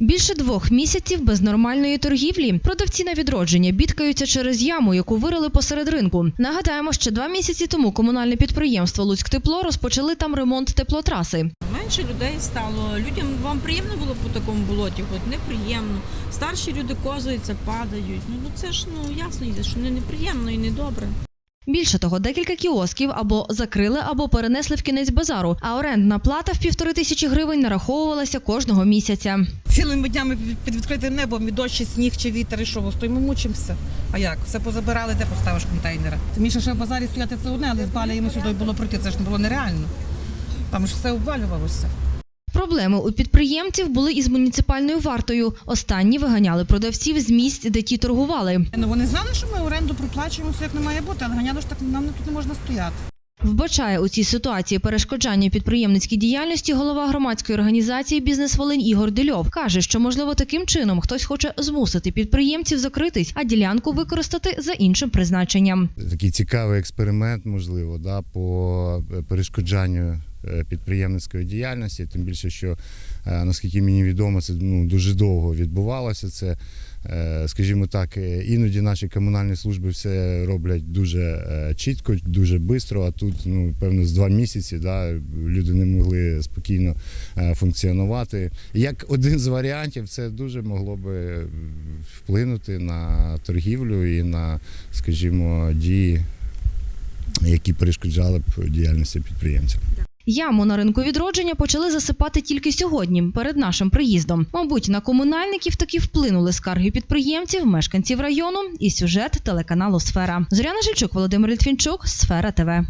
Більше двох місяців без нормальної торгівлі. Продавці на відродження бідкаються через яму, яку вирили посеред ринку. Нагадаємо, що два місяці тому комунальне підприємство Луцьктепло розпочали там ремонт теплотраси. Менше людей стало. Людям вам приємно було по такому болоті, хоч неприємно. Старші люди козуються, падають. Ну ну, це ж ну ясно, що не неприємно і не добре. Більше того, декілька кіосків або закрили, або перенесли в кінець базару. А орендна плата в півтори тисячі гривень нараховувалася кожного місяця. Цілими днями під- відкритим небом і дощ, і сніг чи вітер, і що стоїмо, мучимося. А як? Все позабирали, де поставиш контейнери? Тим більше, в базарі стояти це одне, але з балями сюди було пройти. Це ж не було нереально. Там ж все обвалювалося. Проблеми у підприємців були із муніципальною вартою. Останні виганяли продавців з місць, де ті торгували. Ну вони знали, що ми оренду проплачуємо, все як не має бути, але ганяли ж так нам тут не можна стояти. Вбачає у цій ситуації перешкоджання підприємницькій діяльності голова громадської організації Бізнес Волинь Ігор Дельов каже, що можливо таким чином хтось хоче змусити підприємців закритись, а ділянку використати за іншим призначенням. такий цікавий експеримент, можливо, да, по перешкоджанню підприємницької діяльності. Тим більше, що е, наскільки мені відомо, це ну, дуже довго відбувалося. Це, е, скажімо так, е, іноді наші комунальні служби все роблять дуже е, чітко, дуже швидко, а тут, ну, певно, з два місяці да, люди не могли спокійно е, функціонувати. Як один з варіантів, це дуже могло би вплинути на торгівлю і на, скажімо, дії які перешкоджали б діяльності підприємців. Яму на ринку відродження почали засипати тільки сьогодні, перед нашим приїздом. Мабуть, на комунальників таки вплинули скарги підприємців, мешканців району і сюжет телеканалу Сфера. Зоряна Жильчук, Володимир Літвінчук, Сфера ТВ.